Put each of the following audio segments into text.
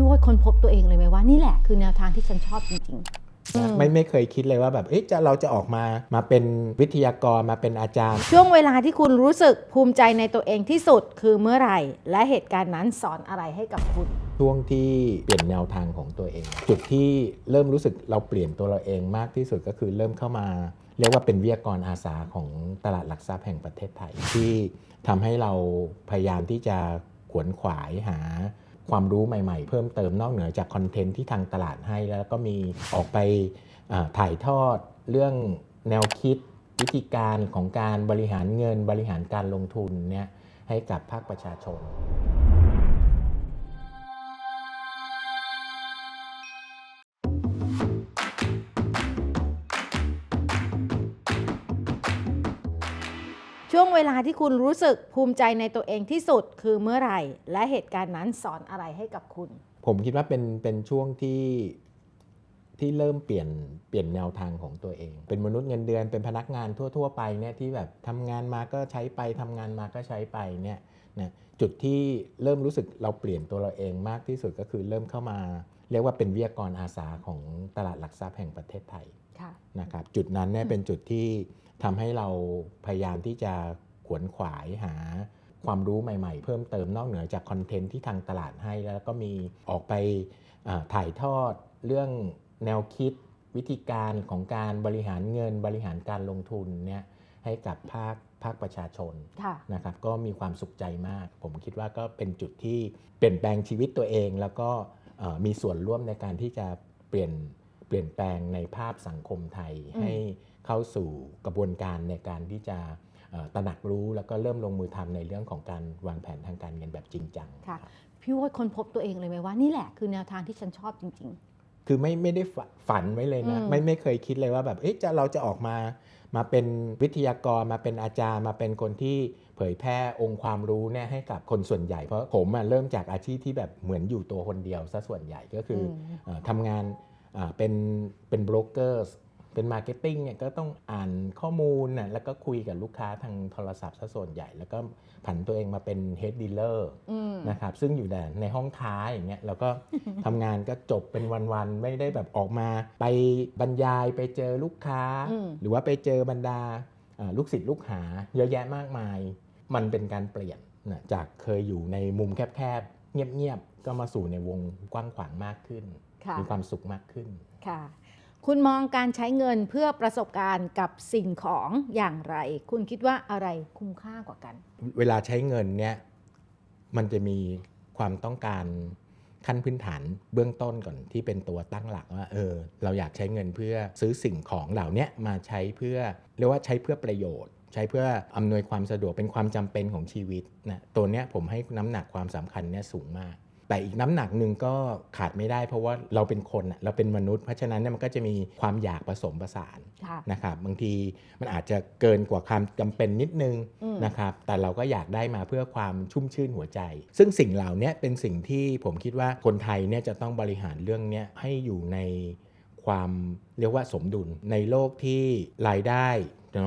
พี่ว่าค้นพบตัวเองเลยไหมว่านี่แหละคือแนวทางที่ฉันชอบจริงๆอืมไม่ไม่เคยคิดเลยว่าแบบเอ๊ะจะเราจะออกมามาเป็นวิทยากรมาเป็นอาจารย์ ช่วงเวลาที่คุณรู้สึกภูมิใจในตัวเองที่สุดคือเมื่อไหร่ และเหตุการณ์นั้นสอนอะไรให้กับคุณ ช่วงที่เปลี่ยนแนวทางของตัวเอง จุดที่เริ่มรู้สึกเราเปลี่ยนตัวเราเองมากที่สุดก็คือเริ่มเข้ามา เรียกว่าเป็นวิทยากรอาสาของตลาดหลักทรัพย์แห่งประเทศไทย ที่ทำให้เราพยายามที่จะขวนขวายหา ความรู้ใหม่ๆ เพิ่มเติมนอกเหนือจากคอนเทนต์ที่ทางตลาดให้ แล้วก็มีออกไปถ่ายทอดเรื่องแนวคิดวิธีการของการบริหารเงินบริหารการลงทุนเนี่ยให้กับภาคประชาชน ช่วงเวลาที่คุณรู้สึกภูมิใจในตัวเองที่สุดคือเมื่อไหร่ และเหตุการณ์นั้นสอนอะไรให้กับคุณ ผมคิดว่าเป็นเป็นช่วงที่ที่เริ่มเปลี่ยนเปลี่ยนแนวทางของตัวเอง เป็นมนุษย์เงินเดือนเป็นพนักงานทั่ว ๆ ไปเนี่ยที่แบบทำงานมาก็ใช้ไปทำงานมาก็ใช้ไปเนี่ยนะจุดที่เริ่มรู้สึกเราเปลี่ยนตัวเราเองมากที่สุดก็คือเริ่มเข้ามา เรียกว่าเป็นวิทยากรอาสาของตลาดหลักทรัพย์แห่งประเทศไทยค่ะนะครับจุดนั้นเนี่ยเป็นจุดที่ ทำให้เราพยายามที่จะขวนขวายหาความรู้ใหม่ๆ เพิ่มเติมนอกเหนือจากคอนเทนต์ที่ทางตลาดให้แล้วก็มีออกไปอ่าถ่ายทอดเรื่องแนวคิดวิธีการของการบริหารเงินบริหารการลงทุนเนี่ยให้กับภาคภาคประชาชนค่ะนะครับก็มีความสุขใจมาก ผมคิดว่าก็เป็นจุดที่เปลี่ยนแปลงชีวิตตัวเอง แล้วก็เอ่อมีส่วนร่วมในการที่จะเปลี่ยนเปลี่ยนแปลงในภาพสังคมไทยอืมให้ เข้าสู่กระบวนการในการที่จะเอ่อตระหนักรู้แล้วก็เริ่มลงมือทำในเรื่องของการวางแผนทางการเงินแบบจริงจังค่ะพี่ว่าค้นพบตัวเองเลยไหมว่านี่แหละคือแนวทางที่ฉันชอบจริงคือไม่ไม่ได้ฝฝันไว้เลยนะอืมไม่ไม่เคยคิดเลยว่าแบบเอ๊ะจะเราจะออกมามาเป็นวิทยากรมาเป็นอาจารย์มาเป็นคนที่เผยแพร่องค์ความรู้เนี่ยให้กับคนส่วนใหญ่เพราะผมอะเริ่มจากอาชีพที่แบบเหมือนอยู่ตัวคนเดียวซะส่วนใหญ่ก็คืออมเอ่อทำงานอ่าเป็นเป็นโบรกเกอร์ เป็นมาร์เก็ตติ้งเนี่ยก็ต้องอ่านข้อมูลน่ะแล้วก็คุยกับลูกค้าทางโทรศัพท์ซะส่วนใหญ่ แล้วก็ผันตัวเองมาเป็นเฮดดีลเลอร์ๆอืมนะครับซึ่งอยู่แต่ในห้องท้ายอย่างเงี้ยแล้วก็ทำงานก็จบเป็นวันๆ ไม่ได้แบบออกมา ไปบรรยายไปเจอลูกค้าอืมหรือว่าไปเจอบรรดาอ่าลูกศิษย์ลูกหาเยอะแยะมากมาย มันเป็นการเปลี่ยนนะจากเคยอยู่ในมุมแคบๆเงียบๆก็มาสู่ในวงกว้างขวางมากขึ้นค่ะมีความสุขมากขึ้นค่ะ คุณมองการใช้เงินเพื่อประสบการณ์กับสิ่งของอย่างไร คุณคิดว่าอะไรคุ้มค่ากว่ากัน เวลาใช้เงินเนี่ยมันจะมีความต้องการขั้นพื้นฐานเบื้องต้นก่อนที่เป็นตัวตั้งหลักว่าเออเราอยากใช้เงินเพื่อซื้อสิ่งของเหล่านี้มาใช้เพื่อเรียกว่าใช้เพื่อประโยชน์ ใช้เพื่ออำนวยความสะดวกเป็นความจำเป็นของชีวิตนะตัวเนี้ยผมให้น้ำหนักความสำคัญเนี่ยสูงมาก แต่อีกน้ำหนักหนึ่งก็ขาดไม่ได้ เพราะว่าเราเป็นคนน่ะเราเป็นมนุษย์ เพราะฉะนั้นเนี่ยมันก็จะมีความอยากผสมผสานค่ะนะครับบางทีมันอาจจะเกินกว่าความจำเป็นนิดนึงอืมนะครับแต่เราก็อยากได้มาเพื่อความชุ่มชื่นหัวใจ ซึ่งสิ่งเหล่านี้เป็นสิ่งที่ผมคิดว่าคนไทยเนี่ยจะต้องบริหารเรื่องเนี้ยให้อยู่ในความเรียกว่าสมดุลในโลกที่รายได้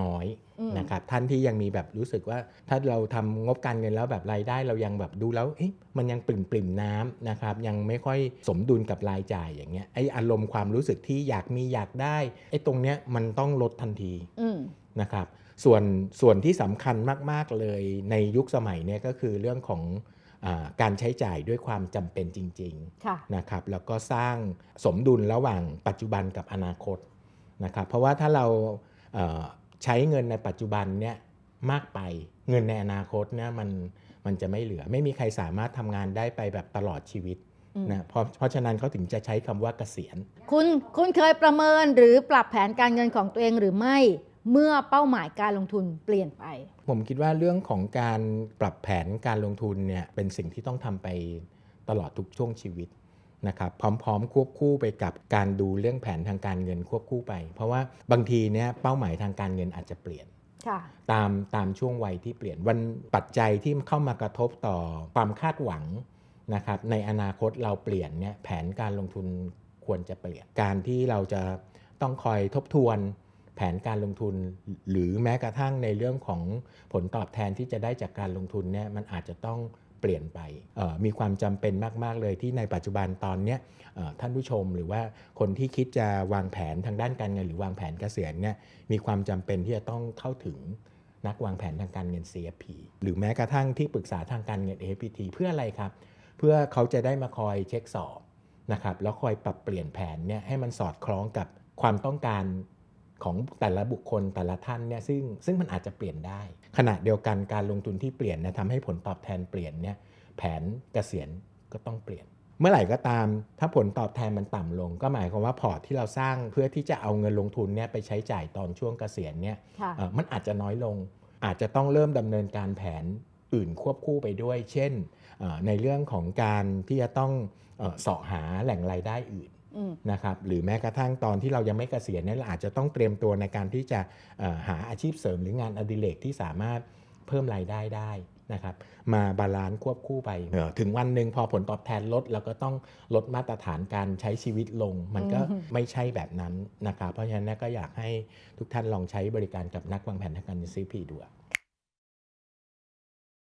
น้อยอืม นะครับท่านที่ยังมีแบบรู้สึกว่าถ้าเราทำงบการเงินแล้วแบบรายได้เรายังแบบดูแล้วเอ๊ะมันยังปริ่มปริ่มๆน้ำนะครับยังไม่ค่อยสมดุลกับรายจ่ายอย่างเงี้ยไออารมณ์ความรู้สึกที่อยากมีอยากได้ไอตรงเนี้ยมันต้องลดทันทีอืมนะครับส่วนส่วนที่สำคัญมาก ๆ เลยในยุคสมัยเนี้ก็คือเรื่องของอาการใช้จ่ายด้วยความจำเป็นจริงค่ะๆนะครับแล้วก็สร้างสมดุลระหว่างปัจจุบันกับอนาคตนะครับเพราะว่าถ้าเราเอ่อ ใช้เงินในปัจจุบันเนี่ยมากไปเงินในอนาคตเนี่ยมันมันจะไม่เหลือ ไม่มีใครสามารถทำงานได้ไปแบบตลอดชีวิตอืมนะเพราะเพราะฉะนั้นเขาถึงจะใช้คำว่าเกษียณ คุณคุณเคยประเมินหรือปรับแผนการเงินของตัวเองหรือไม่เมื่อเป้าหมายการลงทุนเปลี่ยนไป ผมคิดว่าเรื่องของการปรับแผนการลงทุนเนี่ยเป็นสิ่งที่ต้องทำไปตลอดทุกช่วงชีวิต นะครับพร้อมๆ ควบคู่ไปกับการดูเรื่องแผนทางการเงินควบคู่ไป เพราะว่าบางทีเนี่ยเป้าหมายทางการเงินอาจจะเปลี่ยนค่ะตามตามช่วงวัยที่เปลี่ยนวันปัจจัยที่เข้ามากระทบต่อความคาดหวังนะครับในอนาคตเราเปลี่ยนเนี่ยแผนการลงทุนควรจะเปลี่ยนการที่เราจะต้องคอยทบทวนแผนการลงทุน หรือแม้กระทั่งในเรื่องของผลตอบแทนที่จะได้จากการลงทุนเนี่ยมันอาจจะต้อง เปลี่ยนไป มีความจำเป็นมาก ๆ เลยที่ในปัจจุบันตอนนี้ท่านผู้ชมหรือว่าคนที่คิดจะวางแผนทางด้านการเงินหรือวางแผนเกษียณเนี่ยมีความจำเป็นที่จะต้องเข้าถึงนักวางแผนทางการเงิน CFP หรือแม้กระทั่งที่ปรึกษาทางการเงิน APT เพื่ออะไรครับ เพื่อเขาจะได้มาคอยเช็คสอบนะครับแล้วคอยปรับเปลี่ยนแผนเนี่ยให้มันสอดคล้องกับความต้องการ ของแต่ละบุคคลแต่ละท่านเนี่ยซึ่งซึ่งมันอาจจะเปลี่ยนได้ ขณะเดียวกันการลงทุนที่เปลี่ยนเนี่ยทำให้ผลตอบแทนเปลี่ยนเนี่ยแผนเกษียณก็ต้องเปลี่ยน เมื่อไหร่ก็ตาม ถ้าผลตอบแทนมันต่ำลง ก็หมายความว่าพอร์ตที่เราสร้างเพื่อที่จะเอาเงินลงทุนเนี่ยไปใช้จ่ายตอนช่วงเกษียณเนี่ยค่ะเอ่อมันอาจจะน้อยลง อาจจะต้องเริ่มดำเนินการแผนอื่นควบคู่ไปด้วย เช่นเอ่อในเรื่องของการที่จะต้องเอ่อเสาะหาแหล่งรายได้อื่นอืม นะครับหรือแม้กระทั่งตอนที่เรายังไม่เกษียณเนี่ยเราอาจจะต้องเตรียมตัวในการที่จะเอ่อหาอาชีพเสริมหรืองานอดิเรกที่สามารถเพิ่มรายได้ได้นะครับมาบาลานซ์ควบคู่ไปเอ่อถึงวันหนึ่งพอผลตอบแทนลดเราก็ต้องลดมาตรฐานการใช้ชีวิตลง มันก็อืมไม่ใช่แบบนั้นนะครับเพราะฉะนั้นก็อยากให้ทุกท่านลองใช้บริการกับนักวางแผนทางการเงิน CP ดูอะ